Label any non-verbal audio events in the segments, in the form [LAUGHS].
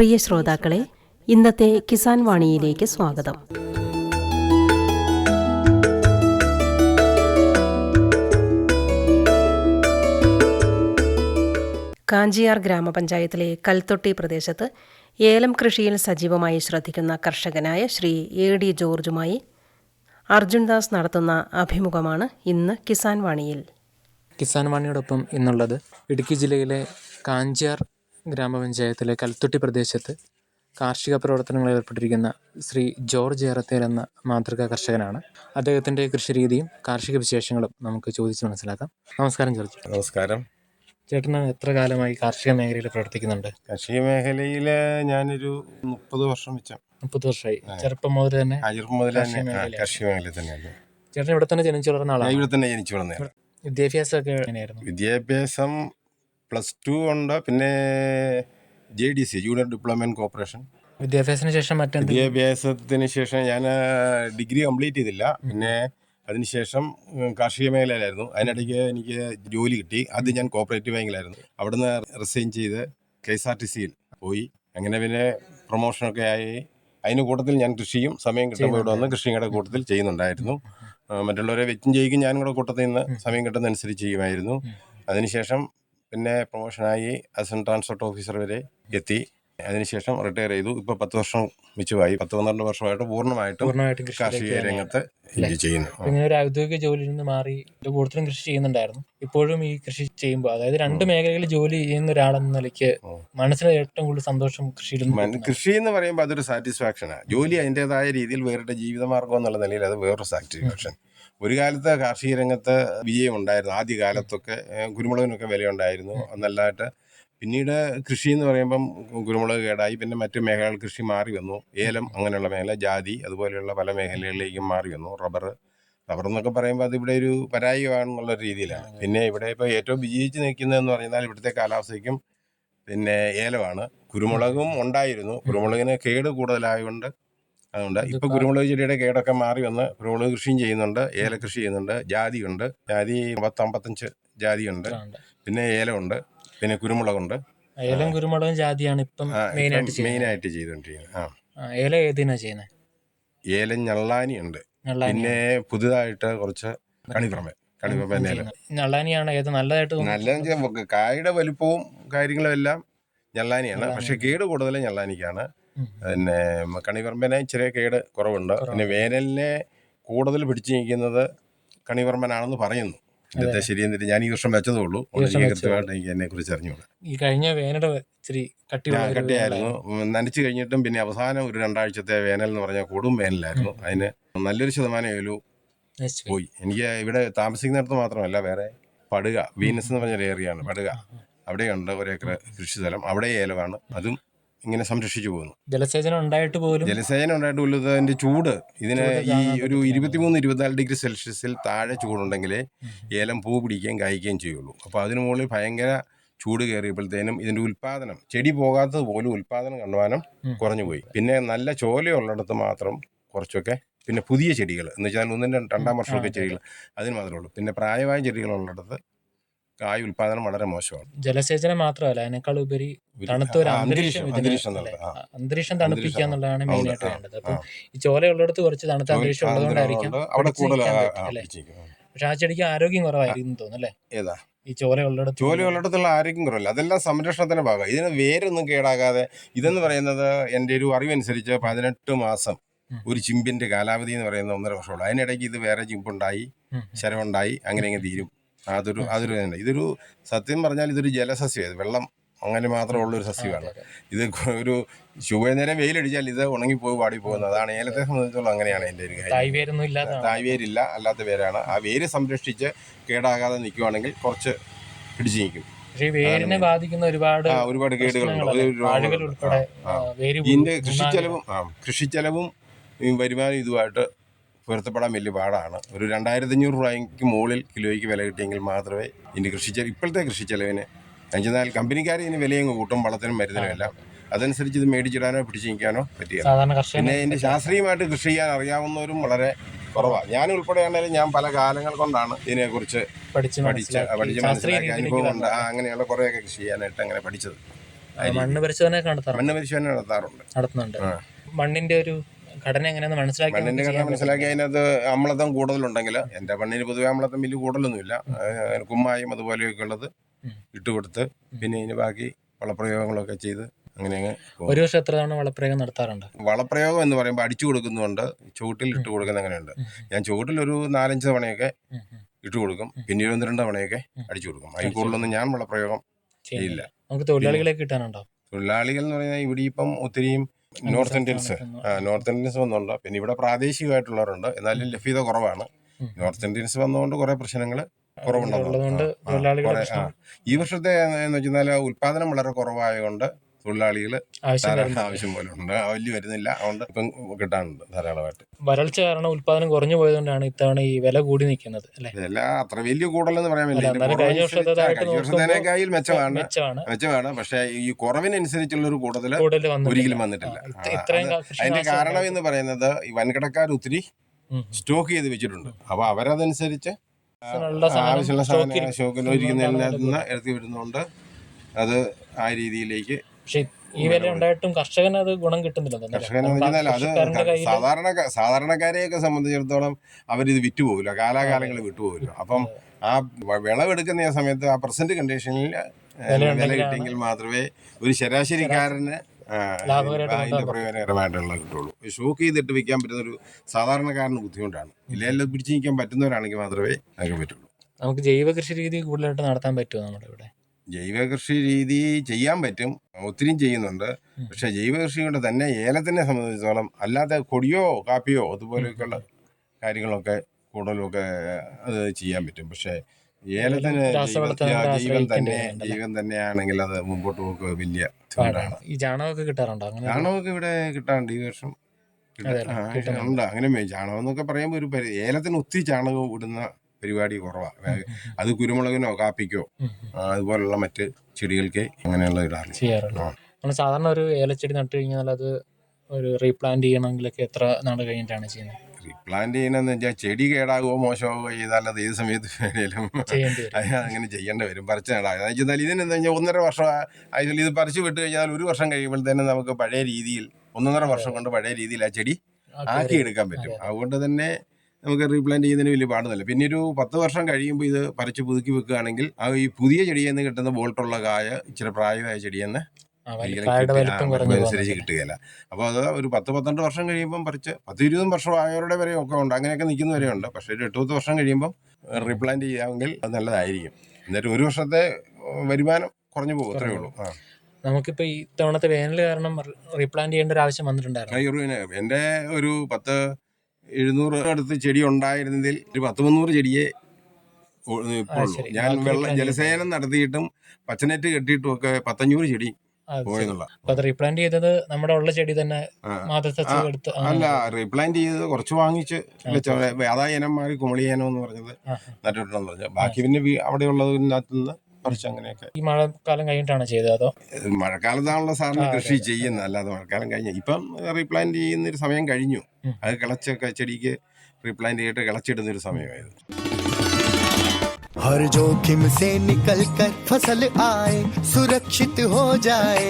പ്രിയ ശ്രോതാക്കളെ ഇന്നത്തെ കിസാൻ വാണിയിലേക്ക് സ്വാഗതം. കാഞ്ചിയാർ ഗ്രാമപഞ്ചായത്തിലെ കൽത്തൊട്ടി പ്രദേശത്ത് ഏലം കൃഷിയിൽ സജീവമായി ശ്രദ്ധിക്കുന്ന കർഷകനായ ശ്രീ എ ഡി ജോർജുമായി അർജുൻദാസ് നടത്തുന്ന അഭിമുഖമാണ് ഇന്ന് കിസാൻ വാണിയിൽ. കിസാൻ വാണിയോടൊപ്പം ഇന്നുള്ളത് ഇടുക്കി ജില്ലയിലെ കാഞ്ചിയാർ ഗ്രാമപഞ്ചായത്തിലെ കൽത്തൊട്ടി പ്രദേശത്ത് കാർഷിക പ്രവർത്തനങ്ങളിൽ ഏർപ്പെട്ടിരിക്കുന്ന ശ്രീ ജോർജ് ഏറത്തേൽ എന്ന മാതൃകാ കർഷകനാണ്. അദ്ദേഹത്തിന്റെ കൃഷിരീതിയും കാർഷിക വിശേഷങ്ങളും നമുക്ക് ചോദിച്ച് മനസ്സിലാക്കാം. നമസ്കാരം ജോർജ്. നമസ്കാരം. ചേട്ടന് എത്ര കാലമായി കാർഷിക മേഖലയിൽ പ്രവർത്തിക്കുന്നുണ്ട്? കാർഷിക മേഖലയിൽ ഞാനൊരു മുപ്പത് വർഷം വെച്ച. മുപ്പത് വർഷമായി. ചെറുപ്പം മുതൽ തന്നെ ചെറുപ്പം മുതൽ കാർഷിക തന്നെ കാർഷിക മേഖലയിൽ തന്നെയാണ്. ചേട്ടൻ ഇവിടെ തന്നെ ജനിച്ചു വളർന്ന ആളാണ്? ഇവിടെ തന്നെ ജനിച്ചു വളർന്നത് വിദ്യാഭ്യാസമൊക്കെ എങ്ങനെയായിരുന്നു? വിദ്യാഭ്യാസം പ്ലസ് ടു ഉണ്ട്. പിന്നെ J D C junior diploma corporation വിദ്യാഭ്യാസത്തിന് ശേഷം മറ്റേ വിദ്യാഭ്യാസത്തിന് ശേഷം ഞാൻ ഡിഗ്രി കംപ്ലീറ്റ് ചെയ്തില്ല. പിന്നെ അതിനുശേഷം കാർഷിക മേഖലയിലായിരുന്നു. അതിനിടയ്ക്ക് എനിക്ക് ജോലി കിട്ടി. അത് ഞാൻ കോപ്പറേറ്റീവ് ബാങ്കിലായിരുന്നു. അവിടുന്ന് റിസൈൻ ചെയ്ത് കെ എസ് ആർ ടി സിയിൽ പോയി. അങ്ങനെ പിന്നെ പ്രൊമോഷനൊക്കെ ആയി. അതിന് കൂട്ടത്തിൽ ഞാൻ കൃഷിയും സമയം കിട്ടുമ്പോൾ ഇവിടെ വന്ന് കൃഷിയുടെ കൂട്ടത്തിൽ ചെയ്യുന്നുണ്ടായിരുന്നു. മറ്റുള്ളവരെ വെച്ചും ചെയ്യിക്കും ഞാനും കൂടെ കൂട്ടത്തിൽ നിന്ന് സമയം കിട്ടുന്നതനുസരിച്ച് ചെയ്യുമായിരുന്നു. അതിനുശേഷം പിന്നെ പ്രൊമോഷനായി അസിസ്റ്റന്റ് ട്രാൻസ്പോർട്ട് ഓഫീസർ വരെ എത്തി. അതിനുശേഷം റിട്ടയർ ചെയ്തു. ഇപ്പോൾ പത്ത് വർഷം മിച്ചമായി. പത്ത് പന്ത്രണ്ട് വർഷമായിട്ട് പൂർണമായിട്ടും പൂർണമായിട്ടും കാർഷിക രംഗത്ത് ചെയ്യുന്നു. ഇങ്ങനെ ഒരു ഔദ്യോഗിക ജോലിയിൽ നിന്ന് മാറി കൂടുതലും കൃഷി ചെയ്യുന്നുണ്ടായിരുന്നു. ഇപ്പോഴും ഈ കൃഷി ചെയ്യുമ്പോൾ അതായത് രണ്ട് മേഖലകളിൽ ജോലി ചെയ്യുന്ന ഒരാളെന്ന നിലയ്ക്ക്. മനസ്സിന് ഏറ്റവും കൂടുതൽ സന്തോഷം കൃഷിയിൽ കൃഷി എന്ന് പറയുമ്പോൾ അതൊരു സാറ്റിസ്ഫാക്ഷനാണ് ജോലി അതിന്റെതായ രീതിയിൽ വേറിട്ട ജീവിതമാർഗം എന്നുള്ള നിലയിൽ അത് വേറൊരു സാറ്റിസ്ഫാക്ഷൻ ഒരു കാലത്ത് കാർഷിക രംഗത്ത് വിജയം ഉണ്ടായിരുന്നു. ആദ്യ കാലത്തൊക്കെ കുരുമുളകിനൊക്കെ വിലയുണ്ടായിരുന്നു. നല്ലതായിട്ട് പിന്നീട് കൃഷി എന്ന് പറയുമ്പം കുരുമുളക് കേടായി. പിന്നെ മറ്റു മേഖലകൾ കൃഷി മാറി വന്നു. ഏലം അങ്ങനെയുള്ള മേഖല ജാതി അതുപോലെയുള്ള പല മേഖലകളിലേക്കും മാറി വന്നു. റബ്ബർ റബ്ബർ എന്നൊക്കെ പറയുമ്പോൾ അത് ഇവിടെ ഒരു പരാജയമാണെന്നുള്ള രീതിയിലാണ്. പിന്നെ ഇവിടെ ഇപ്പോൾ ഏറ്റവും വിജയിച്ച് നിൽക്കുന്നതെന്ന് പറഞ്ഞാൽ ഇവിടുത്തെ കാലാവസ്ഥയ്ക്കും പിന്നെ ഏലമാണ്. കുരുമുളകും ഉണ്ടായിരുന്നു. കുരുമുളകിന് കേട് കൂടുതലായതുകൊണ്ട് അതുകൊണ്ട് ഇപ്പൊ കുരുമുളക് ചെടിയുടെ കേടൊക്കെ മാറി വന്ന് കുരുമുളക് കൃഷിയും ചെയ്യുന്നുണ്ട് ഏല കൃഷി ചെയ്യുന്നുണ്ട് ജാതിയുണ്ട്. ജാതി പത്തമ്പത്തഞ്ച് ജാതിയുണ്ട്. ഉണ്ട്. പിന്നെ ഉണ്ട് പിന്നെ കുരുമുളകുണ്ട്. ഏലം കുരുമുളകും ജാതിയാണ് ഇപ്പം മെയിൻ ആയിട്ട് മെയിനായിട്ട് ചെയ്തുകൊണ്ടിരിക്കുന്നത് ആ. ഏല ഏലം ഏതിനാ ചെയ്യുന്നത് ഏലം ഞള്ളാനി ഉണ്ട് പിന്നെ പുതുതായിട്ട് കുറച്ച് കണിപ്രമേ ഏലം ഏത് നല്ലതായിട്ട് കായുടെ വലിപ്പവും കാര്യങ്ങളും എല്ലാം ഞള്ളാനിയാണ്. പക്ഷെ കേട് കൂടുതലും ഞള്ളാനിക്കാണ്. പിന്നെ കണിവർമ്മനെ ചെറിയ കേട് കുറവുണ്ട്. പിന്നെ വേനലിനെ കൂടുതൽ പിടിച്ചു നിൽക്കുന്നത് കണിവർമ്മനാണെന്ന് പറയുന്നു. ശരിയെന്ന് ശരിയെന്നിട്ട് ഞാൻ ഈ വർഷം വെച്ചതേ ഉള്ളൂ. എനിക്ക് കൃത്യമായിട്ട് എനിക്ക് എന്നെ കുറിച്ച് അറിഞ്ഞുകൂടാ. ഈ കഴിഞ്ഞ ഇച്ചിരി ഒരു കട്ടയായിരുന്നു. നനച്ചു കഴിഞ്ഞിട്ടും പിന്നെ അവസാനം ഒരു രണ്ടാഴ്ചത്തെ വേനൽ എന്ന് പറഞ്ഞാൽ കൊടും വേനലായിരുന്നു. അതിന് നല്ലൊരു ശതമാനം ഏലു പോയി. എനിക്ക് ഇവിടെ താമസിക്കുന്നിടത്ത് മാത്രമല്ല വേറെ പടുക വീനസ് എന്ന് പറഞ്ഞൊരു ഏറിയാണ് പടുക. അവിടെയുണ്ട് ഒരേക്കർ കൃഷിസ്ഥലം. അവിടെ ഏലമാണ്. അതും ഇങ്ങനെ സംരക്ഷിച്ചു പോകുന്നു. ജലസേചനം ഉണ്ടായിട്ട് പോലും ജലസേചനം ഉണ്ടായിട്ട് പോലും അതിന്റെ ചൂട് ഇതിന് ഈ ഒരു. ഇരുപത്തിമൂന്ന് ഇരുപത്തിനാല് ഡിഗ്രി സെൽഷ്യസിൽ താഴെ ചൂടുണ്ടെങ്കിലേ ഏലം പൂ പിടിക്കുകയും കായ്ക്കുകയും ചെയ്യുള്ളൂ. അപ്പോൾ അതിനു മുകളിൽ ഭയങ്കര ചൂട് കയറിയപ്പോഴത്തേനും ഇതിന്റെ ഉൽപാദനം ചെടി പോകാത്തത് പോലും ഉൽപാദനം കണ്ടുവാനം. കുറഞ്ഞു പോയി. പിന്നെ നല്ല ചോലയുള്ളിടത്ത് മാത്രം കുറച്ചൊക്കെ പിന്നെ പുതിയ ചെടികൾ എന്ന് വെച്ചാൽ ഒന്നും രണ്ട് വർഷമൊക്കെ ചെടികൾ അതിന് മാത്രമേ ഉള്ളൂ. പിന്നെ പ്രായമായ ചെടികളുള്ളിടത്ത് കായ് ഉൽപാദനം വളരെ മോശമാണ്. ജലസേചനം മാത്രമല്ല അതിനേക്കാൾ ഉപരി തണുത്ത ഒരു അന്തരീക്ഷം അന്തരീക്ഷം തണുപ്പിക്കുക എന്നുള്ളതാണ് മെയിൻ ആയിട്ട് വേണ്ടത്. അപ്പൊ. ഈ ചോലയുള്ളിടത്ത് കുറച്ച് തണുത്ത അന്തരീക്ഷം ഉള്ളതുകൊണ്ടായിരിക്കും. പക്ഷെ ആ ചെടിക്ക് ആരോഗ്യം കുറവായിരിക്കും തോന്നുന്നു അല്ലേ? ഏതാ? ഈ ചോലയുള്ളിടത്ത് ചോലയുള്ളിടത്തുള്ള ആരോഗ്യം കുറവില്ല? അതെല്ലാം സംരക്ഷണത്തിന്റെ ഭാഗം. ഇതിന് വേരൊന്നും കേടാകാതെ ഇതെന്ന് പറയുന്നത് എന്റെ ഒരു അറിവനുസരിച്ച് പതിനെട്ട് മാസം. ഒരു ചിമ്പിന്റെ കാലാവധി എന്ന് പറയുന്നത് ഒന്നര വർഷമുള്ളൂ. അതിനിടയ്ക്ക് ഇത് വേറെ ചിമ്പുണ്ടായി ശരമുണ്ടായി അങ്ങനെ അങ്ങ് തീരും. അതൊരു അതൊരു തന്നെ ഇതൊരു സത്യം പറഞ്ഞാൽ ഇതൊരു ജലസസ്യം. വെള്ളം അങ്ങനെ മാത്രമുള്ള ഉള്ളൊരു സസ്യമാണ്. ഇത് ഒരു ചുവനേരം വെയിലടിച്ചാൽ ഇത് ഉണങ്ങിപ്പോയി പാടി പോകുന്നത്. അതാണ് ഏലത്തെ സംബന്ധിച്ചോളം അങ്ങനെയാണ് എന്റെ ഒരു കാര്യം. തായ് വേരൊന്നും ഇല്ലാതാണ് തായ് വേരില്ല അല്ലാത്ത വേരാണ്. ആ വേര് സംരക്ഷിച്ച് കേടാകാതെ നിൽക്കുവാണെങ്കിൽ കുറച്ച് പിടിച്ചു നിൽക്കും. വേരിനെ ബാധിക്കുന്ന ഒരുപാട് ഒരുപാട് കേടുകളുണ്ട് ഇതിന്റെ കൃഷിച്ചെലവും ആ കൃഷിച്ചെലവും വരുമാനം ഇതുമായിട്ട് പൊരുത്തപ്പെടാൻ വലിയ പാടാണ്. ഒരു രണ്ടായിരത്തി അഞ്ഞൂറ് രൂപയ്ക്ക് മുകളിൽ കിലോയ്ക്ക് വില കിട്ടിയെങ്കിൽ മാത്രമേ ഇതിന്റെ കൃഷി ചെലവ് ഇപ്പോഴത്തെ കൃഷി ചെലവിന് എന്നാൽ കമ്പനിക്കാർ ഇതിന് വിലയങ്ങ് കൂട്ടും വളത്തിനും മരുന്നിനും എല്ലാം അതനുസരിച്ച് ഇത് മേടിച്ചിടാനോ പിടിച്ചു നിൽക്കാനോ പറ്റില്ല പിന്നെ ഇതിന്റെ ശാസ്ത്രീയമായിട്ട് കൃഷി ചെയ്യാൻ അറിയാവുന്നവരും വളരെ കുറവാണ് ഞാൻ ഉൾപ്പെടെയാണെങ്കിലും ഞാൻ പല കാലങ്ങൾ കൊണ്ടാണ് ഇതിനെക്കുറിച്ച് പഠിച്ച് പഠിച്ച് പഠിച്ച് ശാസ്ത്രീയ മനസ്സിലാക്കി അനുഭവം ഉണ്ട്. ആ അങ്ങനെയുള്ള കുറേയൊക്കെ കൃഷി ചെയ്യാനായിട്ട് അങ്ങനെ പഠിച്ചത്. മണ്ണ് പരിശോധന മണ്ണ് പരിശോധന നടത്താറുണ്ട്. നടത്തുന്നുണ്ട്. മണ്ണിന്റെ ഒരു ഘടന എങ്ങനെയാന്ന് മനസ്സിലാക്കി മണ്ണിന്റെ ഘടന മനസ്സിലാക്കി അതിനകത്ത് അമ്ലത്വം കൂടുതലുണ്ടെങ്കിൽ എന്റെ മണ്ണിന് പൊതുവെ അമ്ലത്വം വലിയ കൂടുതലൊന്നുമില്ല. കുമ്മായും അതുപോലെയൊക്കെ ഉള്ളത്. ഇട്ടുകൊടുത്ത് പിന്നെ ഇതിന് ബാക്കി വളപ്രയോഗങ്ങളൊക്കെ ചെയ്ത് അങ്ങനെ ഒരു വർഷം എത്ര തവണ വളപ്രയോഗം നടത്താറുണ്ട്? വളപ്രയോഗം എന്ന് പറയുമ്പോൾ അടിച്ചു കൊടുക്കുന്നുണ്ട്. ചുവട്ടിൽ ഇട്ട് കൊടുക്കുന്ന അങ്ങനെയുണ്ട്. ഞാൻ ചുവട്ടിൽ ഒരു നാലഞ്ച് തവണയൊക്കെ. ഇട്ട് കൊടുക്കും. പിന്നെ ഒന്ന് രണ്ട് തവണയൊക്കെ അടിച്ചു കൊടുക്കും. അതിൽ കൂടുതലൊന്നും ഞാൻ വളപ്രയോഗം ചെയ്യില്ല. നമുക്ക് തൊഴിലാളികളെ കിട്ടാനുണ്ടോ? തൊഴിലാളികൾ എന്ന് പറഞ്ഞാൽ ഇവിടെ ഇപ്പം ഒത്തിരിയും നോർത്ത് ഇന്ത്യൻസ് ആ നോർത്ത് ഇന്ത്യൻസ് വന്നുണ്ട്. പിന്നെ ഇവിടെ പ്രാദേശികമായിട്ടുള്ളവരുണ്ട്. എന്നാലും ലഭ്യത കുറവാണ്. നോർത്ത് ഇന്ത്യൻസ് വന്നുകൊണ്ട് കുറെ പ്രശ്നങ്ങൾ കുറവുണ്ടെന്ന് ഉള്ളതുകൊണ്ട് ആ, ആ, തൊഴിലാളികളുടെ കുറേ, ആ. പ്രശ്നം. ഈ വർഷത്തെ എന്ന് വെച്ചാൽ ഉൽപാദനം വളരെ കുറവായതുകൊണ്ട് തൊഴിലാളികൾ ആവശ്യം പോലെ ഉണ്ട്. വലിയ വരുന്നില്ല. അതുകൊണ്ട് ഇപ്പം കിട്ടാനുണ്ട് ധാരാളമായിട്ട്. വരൾച്ച കാരണം ഉത്പാദനം കുറഞ്ഞു പോയതുകൊണ്ടാണ് ഇത്തവണ ഈ വില കൂടി നിൽക്കുന്നത് അല്ലേ? ഇതെല്ലാം അത്ര വലിയ കൂടുതലെന്ന് പറയാൻ പറ്റില്ല. കഴിഞ്ഞ വർഷത്തേക്കായിൽ മെച്ചമാണ്. മെച്ചമാണ്. പക്ഷേ ഈ കുറവിനനുസരിച്ചുള്ള ഒരു കൂടുതൽ. ഒരിക്കലും വന്നിട്ടില്ല. അതിന്റെ കാരണം എന്ന് പറയുന്നത് ഈ വൻകിടക്കാർ ഒത്തിരി സ്റ്റോക്ക് ചെയ്ത് വെച്ചിട്ടുണ്ട്. അപ്പൊ അവരതനുസരിച്ച് ആവശ്യമുള്ള സാധനങ്ങൾ സ്റ്റോക്കിൽ ഇരിക്കുന്നതിനകത്ത് നിന്ന് ഇറക്കി വരുന്നുണ്ട്. അത് ആ രീതിയിലേക്ക് പക്ഷെ ഈ വില ഉണ്ടായിട്ടും കർഷകന് അത് ഗുണം കിട്ടുന്നില്ല സാധാരണ സാധാരണക്കാരെയൊക്കെ സംബന്ധിച്ചിടത്തോളം അവരിത് വിറ്റുപോകില്ല കാലാകാലങ്ങളിൽ വിട്ടുപോകില്ല അപ്പം ആ വിളവെടുക്കുന്ന ആ സമയത്ത് ആ പ്രസന്റ് കണ്ടീഷനിൽ വില കിട്ടിയെങ്കിൽ മാത്രമേ ഒരു ശരാശരിക്കാരന് അതിന്റെ പ്രയോജനകരമായിട്ടുള്ള കിട്ടുള്ളൂ. ഷോക്ക് ചെയ്തിട്ട് വിൽക്കാൻ പറ്റുന്ന ഒരു സാധാരണക്കാരന് ബുദ്ധിമുട്ടാണ്. ഇല്ലെങ്കിൽ പിടിച്ചു നിൽക്കാൻ പറ്റുന്നവരാണെങ്കിൽ മാത്രമേ അതൊക്കെ പറ്റുള്ളൂ. നമുക്ക് ജൈവ കൃഷി രീതി കൂടുതലായിട്ട് നടത്താൻ പറ്റുമോ നമ്മുടെ ഇവിടെ? ജൈവ കൃഷി രീതി ചെയ്യാൻ പറ്റും. ഒത്തിരിയും ചെയ്യുന്നുണ്ട്. പക്ഷെ ജൈവ കൃഷി കൊണ്ട് തന്നെ ഏലത്തിനെ സംബന്ധിച്ചിടത്തോളം അല്ലാതെ കൊടിയോ കാപ്പിയോ അതുപോലെയൊക്കെയുള്ള കാര്യങ്ങളൊക്കെ കൂടുതലൊക്കെ അത് ചെയ്യാൻ പറ്റും. പക്ഷേ ഏലത്തിന് ജൈവൻ തന്നെ ജൈവൻ തന്നെയാണെങ്കിൽ അത് മുമ്പോട്ട് പോക്ക് വലിയ ഈ ചാണകമൊക്കെ കിട്ടാറുണ്ടോ? ചാണകമൊക്കെ ഇവിടെ കിട്ടാറുണ്ട് ഈ വർഷം. ഉണ്ട് അങ്ങനെ ചാണകം എന്നൊക്കെ പറയുമ്പോൾ ഒരു ഏലത്തിന് ഒത്തിരി ചാണകം ഇടുന്ന പരിപാടി കുറവാണ് അത് കുരുമുളകിനോ കാപ്പിക്കോ. അതുപോലുള്ള മറ്റ് ചെടികൾക്ക് അങ്ങനെയുള്ള ഇടാറില്ല ചെയ്യാറുണ്ട്. സാധാരണ ഒരു ഏലച്ചെടി നട്ടു കഴിഞ്ഞാൽ അത് ഒരു റീപ്ലാന്റ് ചെയ്യണമെങ്കിലൊക്കെ എത്ര നാൾ കഴിഞ്ഞിട്ടാണ് ചെയ്യുന്നത്? റീപ്ലാന്റ് ചെയ്യണമെന്ന് വെച്ചാൽ ചെടി കേടാകുമോ മോശമാകുമോ ചെയ്താൽ അത് ഏത് സമയത്ത് വേണേലും അങ്ങനെ ചെയ്യേണ്ടി വരും. പറിച്ച് നടാം. എന്ന് വെച്ചാൽ ഇതിനെന്താ വെച്ചാൽ ഒന്നര വർഷം ആയതിൽ ഇത് പറിച്ചു വിട്ട് കഴിഞ്ഞാൽ ഒരു വർഷം കഴിയുമ്പോൾ തന്നെ നമുക്ക് പഴയ രീതിയിൽ ഒന്നൊന്നര വർഷം കൊണ്ട് പഴയ രീതിയിൽ ആ ചെടി ആക്കിയെടുക്കാൻ പറ്റും. അതുകൊണ്ട് തന്നെ നമുക്ക് റീപ്ലാന്റ് ചെയ്യുന്നതിന് വലിയ പാടുന്നില്ല പിന്നെ ഒരു പത്ത് വർഷം കഴിയുമ്പോൾ ഇത് പറിച്ച് പുതുക്കി വെക്കുകയാണെങ്കിൽ ആ ഈ പുതിയ ചെടിയിൽ നിന്ന് കിട്ടുന്ന ബോൾട്ടുള്ള കായ ഇച്ചിരി പ്രായമായ ചെടിയിൽ നിന്ന് അനുസരിച്ച്. കിട്ടുകയില്ല. അപ്പോൾ അത് ഒരു പത്ത് പന്ത്രണ്ട് വർഷം കഴിയുമ്പം പറിച്ച് പത്ത് ഇരുപതും വർഷം ആയവരുടെ വരെ ഒക്കെ ഉണ്ട്. അങ്ങനെയൊക്കെ നിൽക്കുന്നവരെയുണ്ട് പക്ഷേ ഒരു എട്ട് പത്ത് വർഷം കഴിയുമ്പോൾ റീപ്ലാന്റ് ചെയ്യാമെങ്കിൽ അത് നല്ലതായിരിക്കും. എന്നിട്ട് ഒരു വർഷത്തെ വരുമാനം കുറഞ്ഞു പോകും. അത്രേ ഉള്ളൂ. ആ. നമുക്കിപ്പോ ഈ തവണത്തെ വേനൽ കാരണം റീപ്ലാന്റ് ചെയ്യേണ്ട ഒരു ആവശ്യം വന്നിട്ടുണ്ടായിരുന്നു. എന്റെ എന്റെ ഒരു പത്ത് എഴുന്നൂറ് അടുത്ത് ചെടി ഉണ്ടായിരുന്നതിൽ ഒരു പത്ത് മുന്നൂറ് ചെടിയെ. ഞാൻ വെള്ളം ജലസേചനം നടത്തിയിട്ടും പച്ചനെറ്റ് കെട്ടിയിട്ടും ഒക്കെ പത്തഞ്ഞൂറ് ചെടി റീപ്ലാന്റ് ചെയ്തത് നമ്മുടെ ഉള്ള ചെടി തന്നെ അല്ല റീപ്ലാന്റ് ചെയ്ത് കുറച്ച് വാങ്ങിച്ച് വെച്ച അതാ ഇനം മാറി കുമളി ഇനം എന്ന് പറഞ്ഞത് നട്ടിട്ടുണ്ടെന്ന് പറഞ്ഞു. ബാക്കി പിന്നെ വീ- അവിടെയുള്ളതിനകത്ത് നിന്ന് പറിച്ച് അങ്ങനെയൊക്കെ ഈ മഴക്കാലം കഴിഞ്ഞിട്ടാണ് ചെയ്തത് അതോ മഴക്കാലത്താണല്ലോ സാറിന് ആ, അതെ, കൃഷി അതെ. ചെയ്യുന്നത് അല്ലാതെ മഴക്കാലം കഴിഞ്ഞു ഇപ്പം റീപ്ലാന്റ് ചെയ്യുന്ന ഒരു സമയം കഴിഞ്ഞു ഉം. അത് കിളച്ചൊക്കെ ചെടിക്ക് റീപ്ലാന്റ് ചെയ്തിട്ട് കിളച്ചിടുന്ന ഒരു സമയമായത് हर जोखिम से निकल कर फसल आए सुरक्षित हो जाए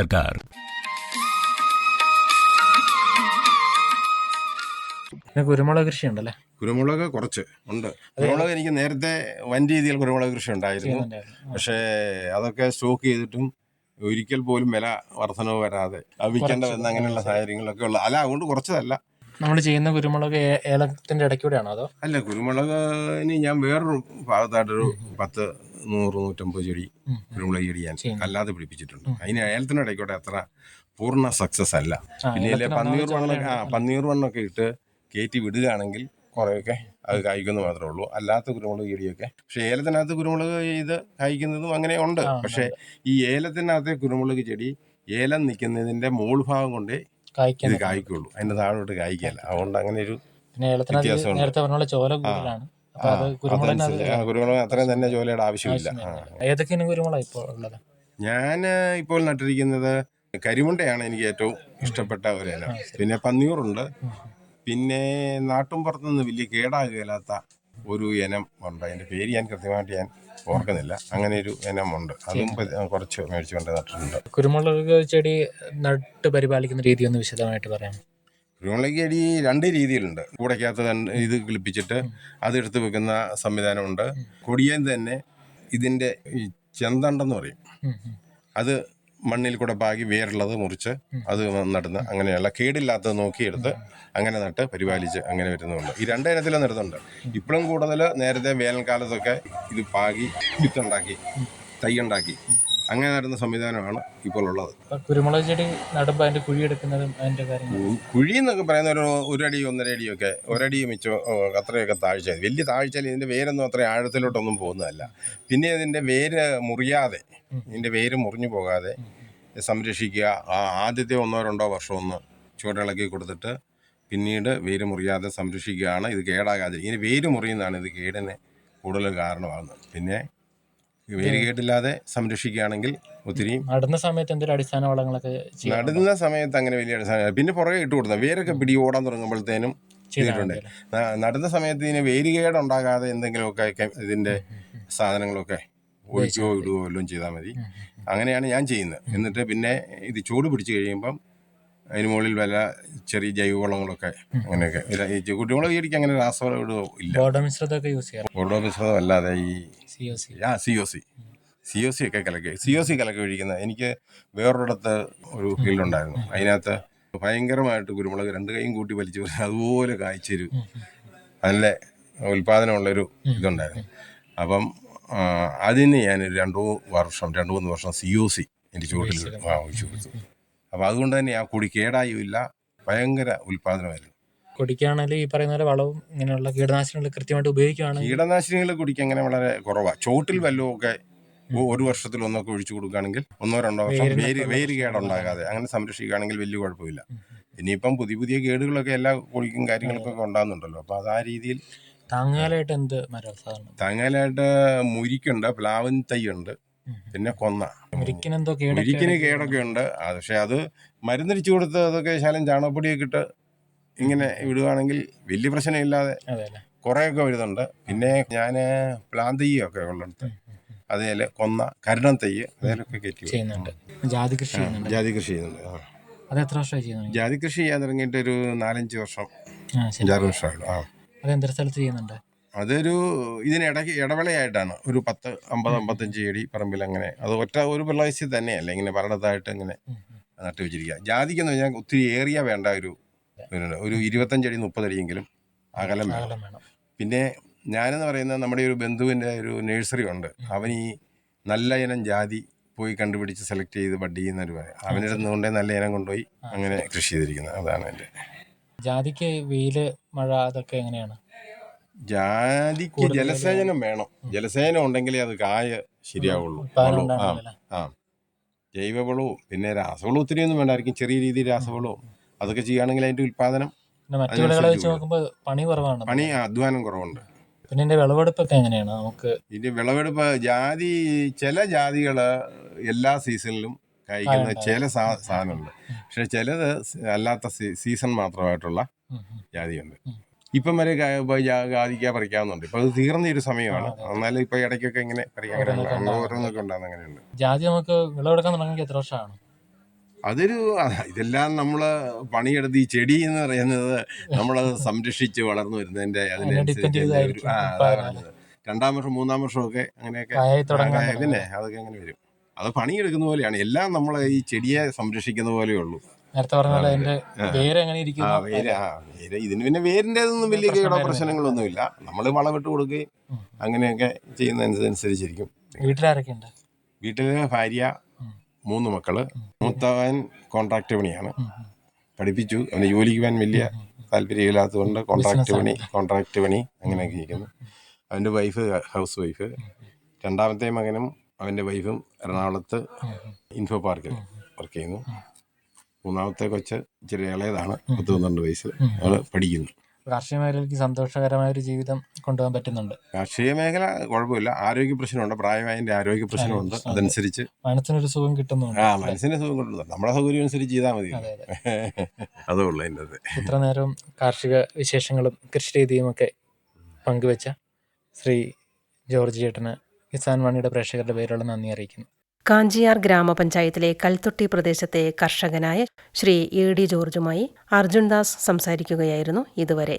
സർക്കാർ. കുരുമുളക് കൃഷി ഉണ്ടല്ലേ? കുരുമുളക് കുറച്ച് ഉണ്ട്. കുരുമുളക് എനിക്ക് നേരത്തെ വൻ രീതിയിൽ കുരുമുളക് കൃഷി ഉണ്ടായിരുന്നു. പക്ഷേ അതൊക്കെ സ്റ്റോക്ക് ചെയ്തിട്ടും ഒരിക്കൽ പോലും വില വർധനവ് വരാതെ വിൽക്കേണ്ട വന്ന അങ്ങനെയുള്ള സാഹചര്യങ്ങളൊക്കെ ഉള്ളു അല്ല അതുകൊണ്ട് കുറച്ചതല്ല. നമ്മൾ ചെയ്യുന്ന കുരുമുളക് ഏലത്തിന്റെ ഇടയ്ക്കൂടെയാണോ അതോ? അല്ല കുരുമുളക് ഇനി ഞാൻ വേറൊരു ഭാഗത്തായിട്ടൊരു പത്ത് നൂറ് നൂറ്റമ്പത് ചെടി കുരുമുളക് ചെടി ഞാൻ. അല്ലാതെ പിടിപ്പിച്ചിട്ടുണ്ട്. അതിന് ഏലത്തിനിടയ്ക്കോട്ടെ അത്ര പൂർണ സക്സസ് അല്ല. പിന്നെ പന്നീർ വണ്ണൊക്കെ ആ വണ്ണൊക്കെ ഇട്ട് കയറ്റി വിടുകയാണെങ്കിൽ കുറേയൊക്കെ അത് കായ്ക്കുന്നു മാത്രമേ ഉള്ളൂ. അല്ലാത്ത കുരുമുളക് ചെടിയൊക്കെ പക്ഷേ ഏലത്തിനകത്ത് കുരുമുളക് ചെയ്ത് കായ്ക്കുന്നതും അങ്ങനെ ഉണ്ട്. പക്ഷെ ഈ ഏലത്തിനകത്തെ കുരുമുളക് ചെടി ഏലം നിൽക്കുന്നതിന്റെ മോൾ ഭാഗം കൊണ്ടേ ഇത് കായ്ക്കുള്ളൂ. അതിന്റെ താഴോട്ട് കായ്ക്കല്ല. അതുകൊണ്ട് അങ്ങനെ ഒരു. നേരത്തെ പറഞ്ഞ ചോല കൂടുതലാണ്. അത് അത് കുരുമുളക് അത്രയും തന്നെ ജോലിയുടെ ആവശ്യമില്ല. ആ. ഏതൊക്കെ ഇനം കുരുമുളക് ഇപ്പോൾ ഉള്ളത്? ഞാൻ ഇപ്പോൾ നട്ടിരിക്കുന്നത് കരിമുണ്ടയാണ് എനിക്ക് ഏറ്റവും ഇഷ്ടപ്പെട്ട ഒരു ഇനം. പിന്നെ പന്നിയൂറുണ്ട്. പിന്നെ നാട്ടും നിന്ന് വലിയ കേടാകുകയില്ലാത്ത ഒരു ഇനം ഉണ്ട്. അതിന്റെ പേര് ഞാൻ കൃത്യമായിട്ട് ഞാൻ ഓർക്കുന്നില്ല. അങ്ങനെ ഒരു ഇനമുണ്ട് അതും പ- കുറച്ച് മേടിച്ചു കൊണ്ട് നട്ടിട്ടുണ്ട്. കുരുമുളക് ചെടി നട്ട് പരിപാലിക്കുന്ന രീതി ഒന്ന് വിശദമായിട്ട് പറയാം കുരുമുളക് അടി രണ്ട് രീതിയിലുണ്ട്. കൂടയ്ക്കകത്ത് തന്നെ ഇത് കിളിപ്പിച്ചിട്ട് അതെടുത്ത് വെക്കുന്ന സംവിധാനമുണ്ട്. കൊടിയൻ തന്നെ ഇതിന്റെ ഈ ചെന്തണ്ടെന്ന് പറയും. അത് മണ്ണിൽ കൂടെ പാകി വേരുള്ളത് മുറിച്ച് അത് നടുന്ന അങ്ങനെയുള്ള കേടില്ലാത്തത് നോക്കിയെടുത്ത് അങ്ങനെ നട്ട് പരിപാലിച്ച് അങ്ങനെ വരുന്നുണ്ട്. ഈ രണ്ട് ഇനത്തിലും നടുന്നുണ്ട് ഇപ്പോഴും കൂടുതൽ നേരത്തെ വേനൽക്കാലത്തൊക്കെ ഇത് പാകി വിത്തുണ്ടാക്കി തൈ ഉണ്ടാക്കി അങ്ങനെ നടുന്ന സംവിധാനമാണ് ഇപ്പോൾ ഉള്ളത് കുരുമുളക് ചെടി നടുമ്പോൾ അതിന്റെ കുഴി എടുക്കുന്നതും കാര്യങ്ങൾ കു- കുഴി എന്നൊക്കെ പറയുന്ന ഒരു ഒരടി ഒന്നര അടിയൊക്കെ ഒരടി മിച്ചോ അത്രയൊക്കെ താഴ്ച വലിയ താഴ്ചയിൽ ഇതിന്റെ വേരൊന്നും അത്ര ആഴത്തിലോട്ടൊന്നും പോകുന്നതല്ല. പിന്നെ ഇതിന്റെ വേര് മുറിയാതെ ഇതിന്റെ വേര് മുറിഞ്ഞു പോകാതെ സംരക്ഷിക്കുക. ആ ആദ്യത്തെ ഒന്നോ രണ്ടോ വർഷം ഒന്ന് ചുവടിളക്കി കൊടുത്തിട്ട് പിന്നീട് വേര് മുറിയാതെ സംരക്ഷിക്കുകയാണ് ഇത് കേടാകാതെ. ഇങ്ങനെ വേര് മുറിയുന്നതാണ് ഇത് കേടിന് കൂടുതൽ കാരണമാകുന്നത്. പിന്നെ വേര് കേടില്ലാതെ സംരക്ഷിക്കുകയാണെങ്കിൽ ഒത്തിരി നടുന്ന സമയത്ത് എന്തൊരു അടിസ്ഥാന വളങ്ങളൊക്കെ നടുന്ന സമയത്ത് അങ്ങനെ വലിയ അടിസ്ഥാന പിന്നെ പുറകെ ഇട്ട് കൊടുത്ത. വേരൊക്കെ പിടി ഓടാൻ തുടങ്ങുമ്പോഴത്തേനും ചെയ്തിട്ടുണ്ട്. നടുന്ന സമയത്ത് ഇതിന് വേരുകേട് ഉണ്ടാകാതെ എന്തെങ്കിലുമൊക്കെ ഇതിന്റെ സാധനങ്ങളൊക്കെ ഒഴിക്കുകയോ ഇടുകയോ വല്ലതും ചെയ്താൽ മതി. അങ്ങനെയാണ് ഞാൻ ചെയ്യുന്നത്. എന്നിട്ട് പിന്നെ ഇത് ചൂട് പിടിച്ചു കഴിയുമ്പം അതിന് മുകളിൽ വല്ല ചെറിയ ജൈവവളങ്ങളൊക്കെ അങ്ങനെയൊക്കെ. ഇല്ല, ഈ കുട്ടികളെ ചെടിക്ക് അങ്ങനെ രാസവളം ഇല്ല. ബോർഡോ മിശ്രിതമൊക്കെ യൂസ് മിശ്രിതം അല്ലാതെ ഈ സി ഒ സി ആ C O C C O C ഒക്കെ കലക്കി സി ഒ സി കലക്കി ഒഴിക്കുന്നത് എനിക്ക് വേറൊരിടത്ത് ഒരു ഫീൽഡുണ്ടായിരുന്നു. അതിനകത്ത് ഭയങ്കരമായിട്ട് കുരുമുളക് രണ്ട് കൈയും കൂട്ടി വലിച്ചു അതുപോലെ കായ്ച്ചൊരു നല്ല ഉൽപാദനമുള്ളൊരു ഇതുണ്ടായിരുന്നു. അപ്പം അതിന് ഞാൻ രണ്ടു വർഷം രണ്ടു മൂന്ന് വർഷം സി ഒ സി എന്റെ ചുവട്ടിൽ വാങ്ങിച്ചു കൊടുത്തു. അപ്പോൾ അതുകൊണ്ട് തന്നെ ആ കൊടി കേടായും ഇല്ല. ഭയങ്കര ഉൽപാദനമായിരുന്നു കൊടിക്കാണെങ്കിൽ ഈ പറയുന്ന പോലെ വളവും ഇങ്ങനെയുള്ള കീടനാശിനികൾ കൃത്യമായിട്ട് ഉപയോഗിക്കുകയാണ് കീടനാശിനികൾ കുടിക്കാൻ അങ്ങനെ വളരെ കുറവാണ് ചോട്ടിൽ വല്ലതും ഒക്കെ ഒരു വർഷത്തിൽ ഒന്നൊക്കെ ഒഴിച്ചു കൊടുക്കുകയാണെങ്കിൽ ഒന്നോ രണ്ടോ വർഷം വേര് വേര് കേടുണ്ടാകാതെ അങ്ങനെ സംരക്ഷിക്കുകയാണെങ്കിൽ വലിയ കുഴപ്പമില്ല. ഇനിയിപ്പം പുതിയ പുതിയ കേടുകളൊക്കെ എല്ലാ കുഴിക്കും കാര്യങ്ങൾക്കൊക്കെ ഉണ്ടാകുന്നുണ്ടല്ലോ. അപ്പോൾ അത് ആ രീതിയിൽ താങ്ങാലായിട്ട് എന്ത് മരം സാധാരണ? താങ്ങാനായിട്ട് മുരിക്കുണ്ട് പ്ലാവൻ തൈയുണ്ട്. പിന്നെ കൊന്ന. മുരിക്കിന് കേടൊക്കെ ഉണ്ട് പക്ഷെ അത് മരുന്നടിച്ചു കൊടുത്ത് അതൊക്കെ ശാലം ചാണകപ്പൊടിയൊക്കെ ഇട്ട് ഇങ്ങനെ വിടുകയാണെങ്കിൽ വലിയ പ്രശ്നമില്ലാതെ കുറേയൊക്കെ വരുന്നുണ്ട്. പിന്നെ ഞാൻ പ്ലാൻ തെയ്യൊക്കെ ഉള്ളിടത്ത്. അതേലെ കൊന്ന കരണം തെയ്യ് അതേലൊക്കെ കയറ്റി ചെയ്യുന്നുണ്ട്. ജാതി കൃഷി ചെയ്യുന്നുണ്ട് ജാതി കൃഷി ചെയ്യുന്നുണ്ട്. അത് എത്ര വർഷമായി ചെയ്യുന്നുണ്ട് ജാതി കൃഷി ചെയ്യാൻ തുടങ്ങിയിട്ട് ഒരു നാലഞ്ച് വർഷം അഞ്ചാറ് വർഷമായുള്ളൂ. ആ. അതെന്തൊരു സ്ഥലത്ത് ചെയ്യുന്നുണ്ട്? അതൊരു ഇതിനിടയ്ക്ക് ഇടവേളയായിട്ടാണ്. ഒരു പത്ത് അമ്പത് അമ്പത്തഞ്ച് ചെടി പറമ്പിൽ അങ്ങനെ അത് ഒറ്റ ഒരു പ്രദേശത്തിൽ തന്നെയല്ല ഇങ്ങനെ പലയിടത്തായിട്ട് ഇങ്ങനെ നട്ടു വെച്ചിരിക്കുക ജാതിക്കെന്ന് പറഞ്ഞാൽ ഒത്തിരി ഏറിയ വേണ്ട ഒരു ഒരു- ഇരുപത്തഞ്ചടി മുപ്പതടിയെങ്കിലും അകലം വേണം. പിന്നെ ഞാനെന്ന് പറയുന്നത് നമ്മുടെ ഒരു ബന്ധുവിന്റെ ഒരു നഴ്സറി ഉണ്ട്. അവൻ ഈ നല്ല ഇനം ജാതി പോയി കണ്ടുപിടിച്ച് സെലക്ട് ചെയ്ത് ബഡ് ചെയ്യുന്ന ഒരു. അവന്റെ കൊണ്ടേ നല്ല ഇനം കൊണ്ടുപോയി അങ്ങനെ കൃഷി ചെയ്തിരിക്കുന്നത്. അതാണ് എന്റെ ജാതിക്ക് വെയിൽ മഴ അതൊക്കെ എങ്ങനെയാണ്? ജാതിക്ക് ജലസേചനം വേണം. ജലസേചനം ഉണ്ടെങ്കിലേ അത് കായ ശരിയാവുള്ളൂ. ആ. ആ. ജൈവവളവും പിന്നെ രാസവളവും ഒത്തിരി ഒന്നും വേണ്ടായിരിക്കും ചെറിയ രീതിയിൽ രാസവളവും അതൊക്കെ ചെയ്യുകയാണെങ്കിൽ അതിന്റെ ഉത്പാദനം മറ്റു വിളകളെ വെച്ച് നോക്കുമ്പോൾ പണി കുറവാണ്. പണി അധ്വാനം കുറവുണ്ട്. പിന്നെ ഇതിന്റെ വിളവെടുപ്പൊക്കെ എങ്ങനെയാണ്? നമുക്ക് ഇതിന്റെ വിളവെടുപ്പ് ജാതി ചില ജാതികൾ എല്ലാ സീസണിലും കായ്ക്കുന്ന ചില സാധനമുണ്ട്. പക്ഷെ ചിലത് അല്ലാത്ത സീസൺ മാത്രമായിട്ടുള്ള. ജാതിയുണ്ട്. ഇപ്പം വരെ ഗാദിക്കാ ജാതിക്ക പറിക്കാവുന്നുണ്ട്. ഇപ്പൊ അത് തീർന്ന ഒരു സമയമാണ്. എന്നാലും ഇപ്പൊ ഇടയ്ക്കൊക്കെ ഇങ്ങനെ പറിക്കാൻ ഓരോന്നൊക്കെ ഉണ്ടാവും. ഓരോന്നൊക്കെ ഉണ്ടാകുന്ന അങ്ങനെയുണ്ട്. ജാതി നമുക്ക് വിളവെടുക്കാൻ തുടങ്ങി എത്ര വർഷമാണ്? അതൊരു ഇതെല്ലാം നമ്മൾ പണിയെടുത്ത് ഈ ചെടി എന്ന് പറയുന്നത് നമ്മളത് സംരക്ഷിച്ച് വളർന്നു വരുന്നതിന്റെ അതിനനുസരിച്ച്. രണ്ടാം വർഷം മൂന്നാം വർഷമൊക്കെ അങ്ങനെയൊക്കെ പിന്നെ അതൊക്കെ അങ്ങനെ വരും. അത് പണിയെടുക്കുന്ന പോലെയാണ്. എല്ലാം നമ്മൾ ഈ ചെടിയെ സംരക്ഷിക്കുന്ന പോലെയുള്ളൂ നേരത്തെ പറഞ്ഞ പോലെ അതിന്റെ വേര് എങ്ങനെ ഇരിക്കുന്നു? വേര് ആ വേര്. ഇതിന് പിന്നെ വേരിന്റെ വലിയ കേടോ. പ്രശ്നങ്ങളൊന്നുമില്ല. നമ്മൾ വളമിട്ട് കൊടുക്കുകയും അങ്ങനെയൊക്കെ ചെയ്യുന്നതനുസരിച്ചിരിക്കും. വീട്ടിലാരൊക്കെ ഉണ്ട്? വീട്ടിലെ ഭാര്യ മൂന്ന് മക്കൾ. മൂത്തവൻ കോൺട്രാക്ട് പണിയാണ്. പഠിപ്പിച്ചു. അവന് ജോലിക്ക് പോകാൻ വലിയ താല്പര്യമില്ലാത്തതുകൊണ്ട് കോൺട്രാക്ട് പണി. കോൺട്രാക്ട് പണി അങ്ങനെയൊക്കെ ഇരിക്കുന്നു. അവന്റെ വൈഫ് ഹൗസ് വൈഫ് രണ്ടാമത്തെ മകനും അവന്റെ വൈഫും എറണാകുളത്ത് ഇൻഫോ പാർക്കിൽ വർക്ക് ചെയ്യുന്നു. മൂന്നാമത്തെ കൊച്ച് ഇച്ചിരി ഇളയതാണ് പത്ത് പന്ത്രണ്ട് വയസ്സിൽ അവൾ പഠിക്കുന്നു കാർഷിക മേഖലയ്ക്ക് സന്തോഷകരമായ ഒരു ജീവിതം കൊണ്ടുപോകാൻ പറ്റുന്നുണ്ട് കാർഷിക മേഖല കുഴപ്പമില്ല. ആരോഗ്യ പ്രശ്നമുണ്ട്. പ്രായമായതിന്റെ ആരോഗ്യ പ്രശ്നമുണ്ട്. അതനുസരിച്ച് മനസ്സിനൊരു സുഖം കിട്ടുന്നുണ്ട്. ആ മനസ്സിന് സുഖം കിട്ടുന്നുണ്ട്. നമ്മുടെ സൗകര്യം അനുസരിച്ച് ചെയ്താൽ മതി. അതെ, [LAUGHS] ഉള്ളൂ അതിന്റെ ഇത്ര നേരവും കാർഷിക വിശേഷങ്ങളും കൃഷി രീതിയും ഒക്കെ പങ്കുവെച്ച ശ്രീ ജോർജ് ചേട്ടന് കിസാൻ വാണിയുടെ പ്രേക്ഷകരുടെ പേരുള്ള നന്ദി അറിയിക്കുന്നു. കാഞ്ചിയാർ ഗ്രാമപഞ്ചായത്തിലെ കൽത്തൊട്ടി പ്രദേശത്തെ കർഷകനായ ശ്രീ എ ഡി ജോർജുമായി അർജുൻദാസ് സംസാരിക്കുകയായിരുന്നു ഇതുവരെ.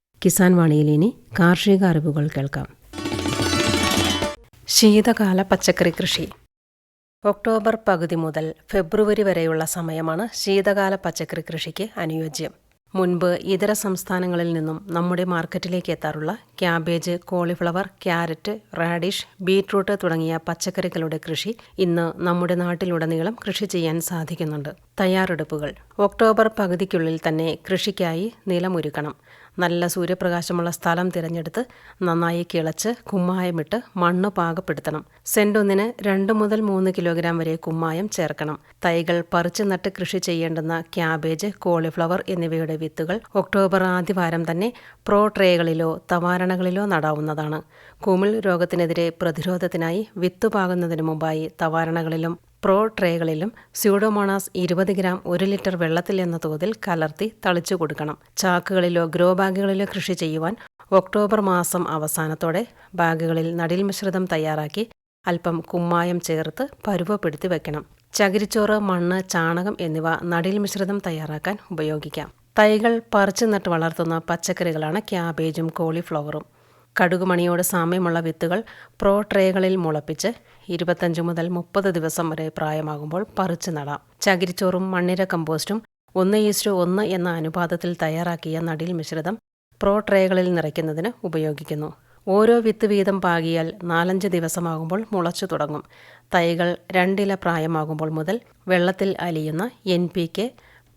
കിസാൻ വാണിയിൽ ഇനി കാർഷിക അറിവുകൾ കേൾക്കാം. ശീതകാല പച്ചക്കറി കൃഷി. ഒക്ടോബർ പകുതി മുതൽ ഫെബ്രുവരി വരെയുള്ള സമയമാണ് ശീതകാല പച്ചക്കറി കൃഷിക്ക് അനുയോജ്യം. മുൻപ് ഇതര സംസ്ഥാനങ്ങളിൽ നിന്നും നമ്മുടെ മാർക്കറ്റിലേക്ക് എത്താറുള്ള cabbage cauliflower carrot radish beetroot തുടങ്ങിയ പച്ചക്കറികളുടെ കൃഷി ഇന്ന് നമ്മുടെ നാട്ടിലുടനീളം കൃഷി ചെയ്യാൻ സാധിക്കുന്നുണ്ട്. തയ്യാറെടുപ്പുകൾ. ഒക്ടോബർ പകുതിക്കുള്ളിൽ തന്നെ കൃഷിക്കായി നിലമൊരുക്കണം. നല്ല സൂര്യപ്രകാശമുള്ള സ്ഥലം തിരഞ്ഞെടുത്ത് നന്നായി കിളച്ച് കുമ്മായമിട്ട് മണ്ണ് പാകപ്പെടുത്തണം. സെന്റൊന്നിന് രണ്ട് മുതൽ മൂന്ന് കിലോഗ്രാം വരെ കുമ്മായം ചേർക്കണം. തൈകൾ പറിച്ചു നട്ട് കൃഷി ചെയ്യേണ്ടുന്ന ക്യാബേജ് കോളിഫ്ലവർ എന്നിവയുടെ വിത്തുകൾ ഒക്ടോബർ ആദ്യവാരം തന്നെ പ്രോ ട്രേകളിലോ തവാരണകളിലോ നടാവുന്നതാണ്. കുമിൾ രോഗത്തിനെതിരെ പ്രതിരോധത്തിനായി വിത്ത് പാകുന്നതിന് മുമ്പായി തവാരണകളിലും പ്രോ ട്രേകളിലും സ്യൂഡോമോണാസ് ഇരുപത് ഗ്രാം ഒരു ലിറ്റർ വെള്ളത്തിൽ എന്ന തോതിൽ കലർത്തി തളിച്ചു കൊടുക്കണം. ചാക്കുകളിലോ ഗ്രോ ബാഗുകളിലോ കൃഷി ചെയ്യുവാൻ ഒക്ടോബർ മാസം അവസാനത്തോടെ ബാഗുകളിൽ നടിൽ മിശ്രിതം തയ്യാറാക്കി അല്പം കുമ്മായം ചേർത്ത് പരുവപ്പെടുത്തി വെക്കണം. ചകിരിച്ചോറ് മണ്ണ് ചാണകം എന്നിവ നടിൽ മിശ്രിതം തയ്യാറാക്കാൻ ഉപയോഗിക്കാം. തൈകൾ പറിച്ചു നട്ട് വളർത്തുന്ന പച്ചക്കറികളാണ് ക്യാബേജും കോളിഫ്ലവറും. കടുകുമണിയോട് സാമ്യമുള്ള വിത്തുകൾ പ്രോ ട്രേകളിൽ മുളപ്പിച്ച് ഇരുപത്തഞ്ച് മുതൽ മുപ്പത് ദിവസം വരെ പ്രായമാകുമ്പോൾ പറിച്ചു നടാം. ചകിരിച്ചോറും മണ്ണിര കമ്പോസ്റ്റും ഒന്ന് ഈസ്റ്റു ഒന്ന് എന്ന അനുപാതത്തിൽ തയ്യാറാക്കിയ നടിൽ മിശ്രിതം പ്രോ ട്രേകളിൽ നിറയ്ക്കുന്നതിന് ഉപയോഗിക്കുന്നു. ഓരോ വിത്ത് വീതം പാകിയാൽ നാലഞ്ച് ദിവസമാകുമ്പോൾ മുളച്ചു തുടങ്ങും. തൈകൾ രണ്ടില പ്രായമാകുമ്പോൾ മുതൽ വെള്ളത്തിൽ അലിയുന്ന എൻ പി കെ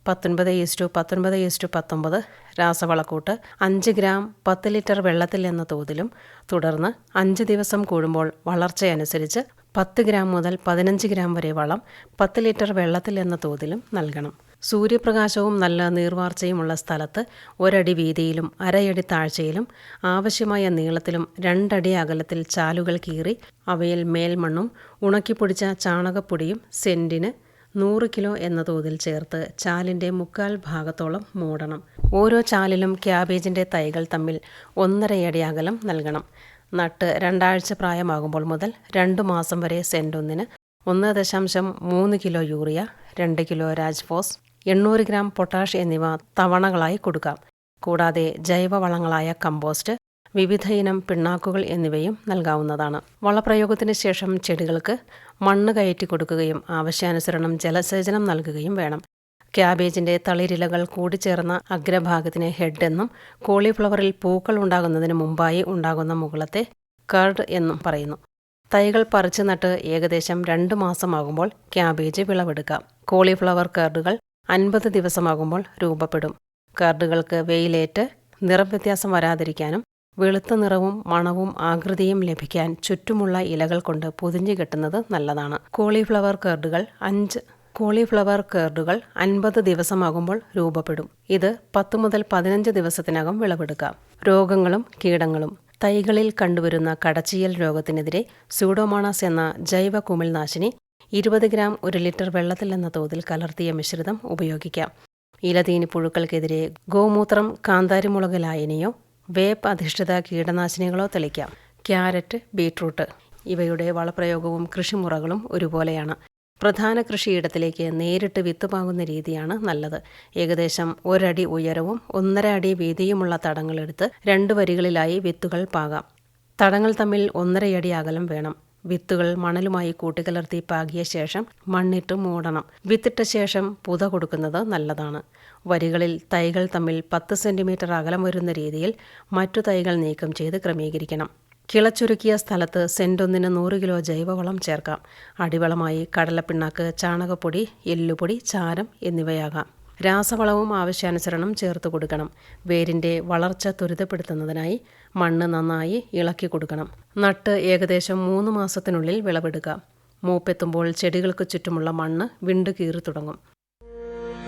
പത്തൊൻപത് ഈസ്റ്റു പത്തൊൻപത് ഈസ്റ്റു പത്തൊമ്പത് രാസവളക്കൂട്ട് അഞ്ച് ഗ്രാം പത്ത് ലിറ്റർ വെള്ളത്തിൽ എന്ന തോതിലും തുടർന്ന് അഞ്ച് ദിവസം കൂടുമ്പോൾ വളർച്ചയനുസരിച്ച് പത്ത് ഗ്രാം മുതൽ പതിനഞ്ച് ഗ്രാം വരെ വളം പത്ത് ലിറ്റർ വെള്ളത്തിൽ എന്ന തോതിലും നൽകണം. സൂര്യപ്രകാശവും നല്ല നീർവാർച്ചയുമുള്ള സ്ഥലത്ത് ഒരടി വീതിയിലും അരയടി താഴ്ചയിലും ആവശ്യമായ നീളത്തിലും രണ്ടടി അകലത്തിൽ ചാലുകൾ കീറി അവയിൽ മേൽമണ്ണും ഉണക്കിപ്പൊടിച്ച ചാണകപ്പൊടിയും സെന്റിന് നൂറ് കിലോ എന്ന തോതിൽ ചേർത്ത് ചാലിന്റെ മുക്കാൽ ഭാഗത്തോളം മൂടണം. ഓരോ ചാലിലും ക്യാബേജിന്റെ തൈകൾ തമ്മിൽ ഒന്നരയടി അകലം നൽകണം. നട്ട് രണ്ടാഴ്ച പ്രായമാകുമ്പോൾ മുതൽ രണ്ട് മാസം വരെ സെന്റൊന്നിന് ഒന്ന് ദശാംശം മൂന്ന് കിലോ യൂറിയ രണ്ട് കിലോ രാജ്ഫോസ് എണ്ണൂറ് ഗ്രാം പൊട്ടാഷ് എന്നിവ തവണകളായി കൊടുക്കാം. കൂടാതെ ജൈവവളങ്ങളായ കമ്പോസ്റ്റ് വിവിധ ഇനം പിണ്ണാക്കുകൾ എന്നിവയും നൽകാവുന്നതാണ്. വളപ്രയോഗത്തിന് ശേഷം ചെടികൾക്ക് മണ്ണ് കയറ്റി കൊടുക്കുകയും ആവശ്യാനുസരണം ജലസേചനം നൽകുകയും വേണം. ക്യാബേജിന്റെ തളിരിലകൾ കൂടിച്ചേർന്ന അഗ്രഭാഗത്തിനെ ഹെഡ് എന്നും കോളിഫ്ലവറിൽ പൂക്കൾ ഉണ്ടാകുന്നതിന് മുമ്പായി ഉണ്ടാകുന്ന മുകളത്തെ കർഡ് എന്നും പറയുന്നു. തൈകൾ പറിച്ചു നട്ട് ഏകദേശം രണ്ട് മാസമാകുമ്പോൾ ക്യാബേജ് വിളവെടുക്കാം. കോളിഫ്ലവർ കർഡുകൾ അൻപത് ദിവസമാകുമ്പോൾ രൂപപ്പെടും. കർഡുകൾക്ക് വെയിലേറ്റ് നിറം വ്യത്യാസം വരാതിരിക്കാനും വെളുത്ത നിറവും മണവും ആകൃതിയും ലഭിക്കാൻ ചുറ്റുമുള്ള ഇലകൾ കൊണ്ട് പൊതിഞ്ഞു കെട്ടുന്നത് നല്ലതാണ്. കോളിഫ്ലവർ കേർഡുകൾ അഞ്ച് കോളിഫ്ലവർ കേർഡുകൾ അൻപത് ദിവസമാകുമ്പോൾ രൂപപ്പെടും. ഇത് പത്ത് മുതൽ പതിനഞ്ച് ദിവസത്തിനകം വിളവെടുക്കാം. രോഗങ്ങളും കീടങ്ങളും. തൈകളിൽ കണ്ടുവരുന്ന കടച്ചിയൽ രോഗത്തിനെതിരെ സ്യൂഡോമോണാസ് എന്ന ജൈവ കുമിൾനാശിനി ഇരുപത് ഗ്രാം ഒരു ലിറ്റർ വെള്ളത്തിൽ എന്ന തോതിൽ കലർത്തിയ മിശ്രിതം ഉപയോഗിക്കാം. ഇലതീനി പുഴുക്കൾക്കെതിരെ ഗോമൂത്രം കാന്താരിമുളക് ലായനിയോ വേപ്പ് അധിഷ്ഠിത കീടനാശിനികളോ തെളിക്കാം. ക്യാരറ്റ് ബീട്രൂട്ട് ഇവയുടെ വളപ്രയോഗവും കൃഷിമുറകളും ഒരുപോലെയാണ്. പ്രധാന കൃഷിയിടത്തിലേക്ക് നേരിട്ട് വിത്ത് പാകുന്ന രീതിയാണ് നല്ലത്. ഏകദേശം ഒരടി ഉയരവും ഒന്നര അടി വീതിയുമുള്ള തടങ്ങളെടുത്ത് രണ്ട് വരികളിലായി വിത്തുകൾ പാകാം. തടങ്ങൾ തമ്മിൽ ഒന്നരയടി അകലം വേണം. വിത്തുകൾ മണലുമായി കൂട്ടിക്കലർത്തി പാകിയ ശേഷം മണ്ണിട്ട് മൂടണം. വിത്തിട്ട ശേഷം പുത കൊടുക്കുന്നത് നല്ലതാണ്. വരികളിൽ തൈകൾ തമ്മിൽ പത്ത് സെന്റിമീറ്റർ അകലം വരുന്ന രീതിയിൽ മറ്റു തൈകൾ നീക്കം ചെയ്ത് ക്രമീകരിക്കണം. കിളച്ചുരുക്കിയ സ്ഥലത്ത് സെന്റൊന്നിന് നൂറ് കിലോ ജൈവവളം ചേർക്കാം. അടിവളമായി കടലപ്പിണ്ണാക്ക് ചാണകപ്പൊടി എല്ലുപൊടി ചാരം എന്നിവയാകാം. രാസവളവും ആവശ്യാനുസരണം ചേർത്ത് കൊടുക്കണം. വേരിന്റെ വളർച്ച ത്വരിതപ്പെടുത്തുന്നതിനായി മണ്ണ് നന്നായി ഇളക്കി കൊടുക്കണം. നട്ട് ഏകദേശം മൂന്ന് മാസത്തിനുള്ളിൽ വിളവെടുക്കാം. മൂപ്പെത്തുമ്പോൾ ചെടികൾക്ക് ചുറ്റുമുള്ള മണ്ണ് വിണ്ടു കീറി തുടങ്ങും.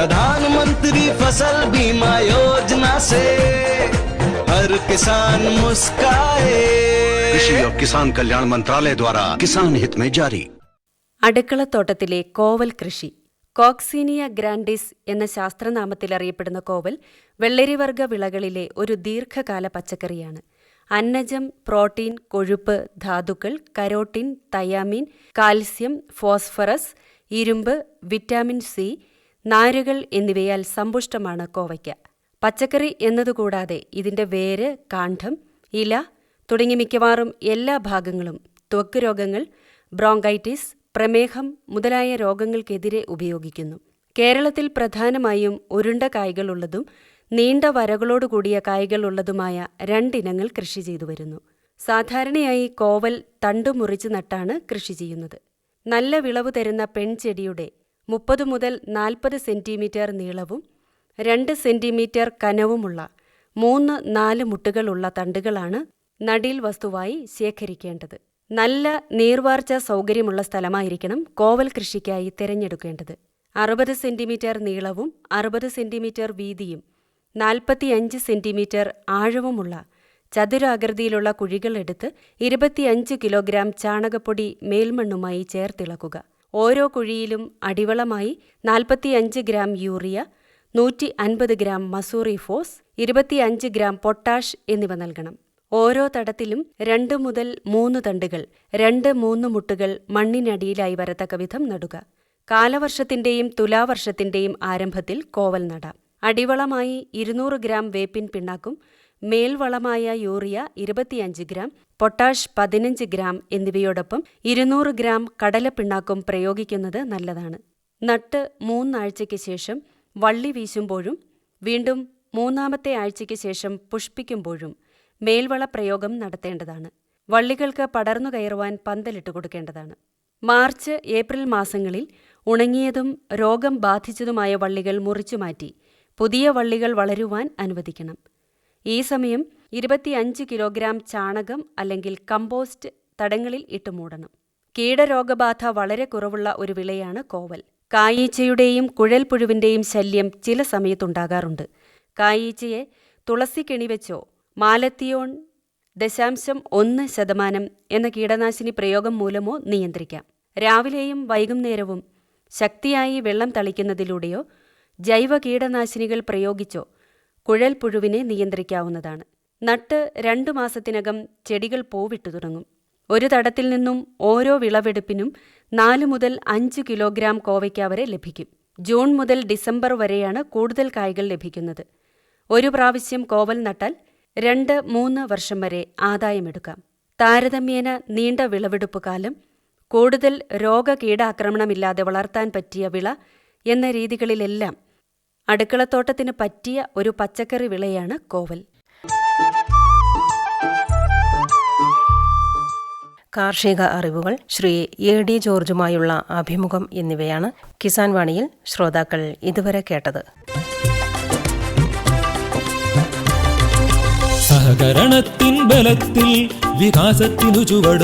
प्रधानमंत्री फसल बीमा योजना से हर किसान मुस्काए कृषि और किसान कल्याण मंत्रालय द्वारा किसान हित में जारी അടുക്കളത്തോട്ടത്തിലെ കോവൽ കൃഷി കോക്സീനിയ ഗ്രാൻഡിസ് എന്ന ശാസ്ത്രനാമത്തിൽ അറിയപ്പെടുന്ന കോവൽ വെള്ളരിവർഗ വിളകളിലെ ഒരു ദീർഘകാല പച്ചക്കറിയാണ് അന്നജം പ്രോട്ടീൻ കൊഴുപ്പ് ധാതുക്കൾ കരോട്ടിൻ തയാമിൻ കാൽസ്യം ഫോസ്ഫറസ് ഇരുമ്പ് വിറ്റാമിൻ സി നാരുകൾ എന്നിവയാൽ സമ്പുഷ്ടമാണ് കോവയ്ക്ക. പച്ചക്കറി എന്നതുകൂടാതെ ഇതിന്റെ വേര് കാണ്ഡം ഇല തുടങ്ങി മിക്കവാറും എല്ലാ ഭാഗങ്ങളും ത്വക്ക് രോഗങ്ങൾ ബ്രോങ്കൈറ്റിസ് പ്രമേഹം മുതലായ രോഗങ്ങൾക്കെതിരെ ഉപയോഗിക്കുന്നു. കേരളത്തിൽ പ്രധാനമായും ഉരുണ്ട കായ്കളുള്ളതും നീണ്ട വരകളോടുകൂടിയ കായ്കളുള്ളതുമായ രണ്ടിനങ്ങൾ കൃഷി ചെയ്തു വരുന്നു. സാധാരണയായി കോവൽ തണ്ടു മുറിച്ച് നട്ടാണ് കൃഷി ചെയ്യുന്നത്. നല്ല വിളവ് തരുന്ന പെൺചെടിയുടെ മുപ്പത് മുതൽ നാൽപ്പത് സെന്റിമീറ്റർ നീളവും രണ്ട് സെന്റിമീറ്റർ കനവുമുള്ള മൂന്ന് നാല് മുട്ടുകളുള്ള തണ്ടുകളാണ് നടീൽ വസ്തുവായി ശേഖരിക്കേണ്ടത്. നല്ല നീർവാർച്ച സൗകര്യമുള്ള സ്ഥലമായിരിക്കണം കോവൽ കൃഷിക്കായി തിരഞ്ഞെടുക്കേണ്ടത്. അറുപത് സെന്റിമീറ്റർ നീളവും അറുപത് സെന്റിമീറ്റർ വീതിയും നാൽപ്പത്തിയഞ്ച് സെന്റിമീറ്റർ ആഴവുമുള്ള ചതുരാകൃതിയിലുള്ള കുഴികളെടുത്ത് ഇരുപത്തിയഞ്ച് കിലോഗ്രാം ചാണകപ്പൊടി മേൽമണ്ണുമായി ചേർത്തിളക്കുക. ഓരോ കുഴിയിലും അടിവളമായി നാൽപ്പത്തിയഞ്ച് ഗ്രാം യൂറിയ നൂറ്റി അൻപത് ഗ്രാം മസൂറി ഫോസ് ഇരുപത്തിയഞ്ച് ഗ്രാം പൊട്ടാഷ് എന്നിവ നൽകണം. ഓരോ തടത്തിലും രണ്ട് മുതൽ മൂന്ന് തണ്ടുകൾ രണ്ട് മൂന്ന് മുട്ടുകൾ മണ്ണിനടിയിലായി വരത്തക്ക വിധം നടുക. കാലവർഷത്തിന്റെയും തുലാവർഷത്തിന്റെയും ആരംഭത്തിൽ കോവൽ നടാം. അടിവളമായി ഇരുന്നൂറ് ഗ്രാം വേപ്പിൻ പിണ്ണാക്കും മേൽവളമായ യൂറിയ ഇരുപത്തിയഞ്ച് ഗ്രാം പൊട്ടാഷ് പതിനഞ്ച് ഗ്രാം എന്നിവയോടൊപ്പം ഇരുന്നൂറ് ഗ്രാം കടലപ്പിണ്ണാക്കും പ്രയോഗിക്കുന്നത് നല്ലതാണ്. നട്ട് മൂന്നാഴ്ചയ്ക്ക് ശേഷം വള്ളി വീശുമ്പോഴും വീണ്ടും മൂന്നാമത്തെ ആഴ്ചയ്ക്ക് ശേഷം പുഷ്പിക്കുമ്പോഴും മേൽവള പ്രയോഗം നടത്തേണ്ടതാണ്. വള്ളികൾക്ക് പടർന്നു കയറുവാൻ പന്തലിട്ട് കൊടുക്കേണ്ടതാണ്. മാർച്ച് ഏപ്രിൽ മാസങ്ങളിൽ ഉണങ്ങിയതും രോഗം ബാധിച്ചതുമായ വള്ളികൾ മുറിച്ചുമാറ്റി പുതിയ വള്ളികൾ വളരുവാൻ അനുവദിക്കണം. ഈ സമയം ഇരുപത്തിയഞ്ച് കിലോഗ്രാം ചാണകം അല്ലെങ്കിൽ കമ്പോസ്റ്റ് തടങ്ങളിൽ ഇട്ട് മൂടണം. കീടരോഗബാധ വളരെ കുറവുള്ള ഒരു വിളയാണ് കോവൽ. കായീച്ചയുടെയും കുഴൽപ്പുഴുവിന്റെയും ശല്യം ചില സമയത്തുണ്ടാകാറുണ്ട്. കായീച്ചയെ തുളസി കെണിവെച്ചോ മാലത്തിയോൺ ദശാംശം ഒന്ന് ശതമാനം എന്ന കീടനാശിനി പ്രയോഗം മൂലമോ നിയന്ത്രിക്കാം. രാവിലെയും വൈകുന്നേരവും ശക്തിയായി വെള്ളം തളിക്കുന്നതിലൂടെയോ ജൈവ കീടനാശിനികൾ പ്രയോഗിച്ചോ കുഴൽ പുഴുവിനെ നിയന്ത്രിക്കാവുന്നതാണ്. നട്ട് രണ്ടു മാസത്തിനകം ചെടികൾ പൂവിട്ടു തുടങ്ങും. ഒരു തടത്തിൽ നിന്നും ഓരോ വിളവെടുപ്പിനും നാലു മുതൽ അഞ്ച് കിലോഗ്രാം കോവയ്ക്ക വരെ ലഭിക്കും. ജൂൺ മുതൽ ഡിസംബർ വരെയാണ് കൂടുതൽ കായ്കൾ ലഭിക്കുന്നത്. ഒരു പ്രാവശ്യം കോവൽ നട്ടാൽ രണ്ട് മൂന്ന് വർഷം വരെ ആദായമെടുക്കാം. താരതമ്യേന നീണ്ട വിളവെടുപ്പ് കാലം കൂടുതൽ രോഗകീടാക്രമണമില്ലാതെ വളർത്താൻ പറ്റിയ വിള എന്ന രീതികളിലെല്ലാം അടുക്കളത്തോട്ടത്തിന് പറ്റിയ ഒരു പച്ചക്കറി വിളയാണ് കോവൽ. കാർഷിക അറിവുകൾ ശ്രീ എ ഡി ജോർജുമായുള്ള അഭിമുഖം എന്നിവയാണ് കിസാൻ വാണിയിൽ ശ്രോതാക്കൾ ഇതുവരെ കേട്ടത്. സഹകരണത്തിൻ ബലത്തിൽ വികാസത്തിനു ചുവട്